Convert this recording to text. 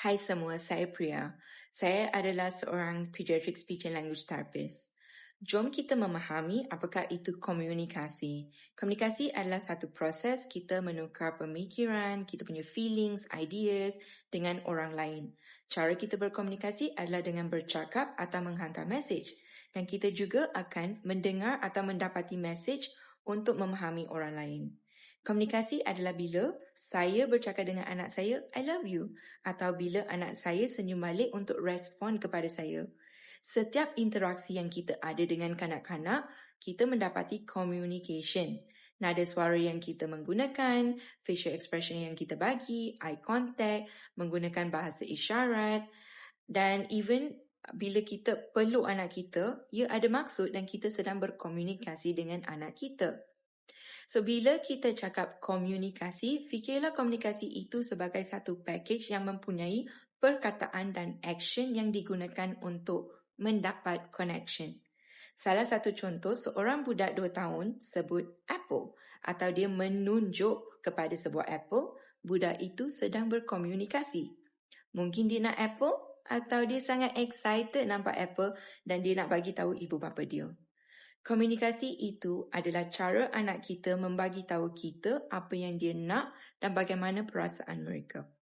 Hai semua, saya Priya. Saya adalah seorang pediatric speech and language therapist. Jom kita memahami apakah itu komunikasi. Komunikasi adalah satu proses kita menukar pemikiran, kita punya feelings, ideas dengan orang lain. Cara kita berkomunikasi adalah dengan bercakap atau menghantar message. Dan kita juga akan mendengar atau mendapati message untuk memahami orang lain. Komunikasi adalah bila saya bercakap dengan anak saya, I love you. Atau bila anak saya senyum balik untuk respon kepada saya. Setiap interaksi yang kita ada dengan kanak-kanak, kita mendapati communication. Nada suara yang kita menggunakan, facial expression yang kita bagi, eye contact, menggunakan bahasa isyarat dan even bila kita peluk anak kita, ia ada maksud dan kita sedang berkomunikasi dengan anak kita. So, bila kita cakap komunikasi, fikirlah komunikasi itu sebagai satu package yang mempunyai perkataan dan action yang digunakan untuk mendapat connection. Salah satu contoh, seorang budak dua tahun sebut apple atau dia menunjuk kepada sebuah apple, budak itu sedang berkomunikasi. Mungkin dia nak apple atau dia sangat excited nampak apple dan dia nak bagi tahu ibu bapa dia. Komunikasi itu adalah cara anak kita membagi tahu kita apa yang dia nak dan bagaimana perasaan mereka.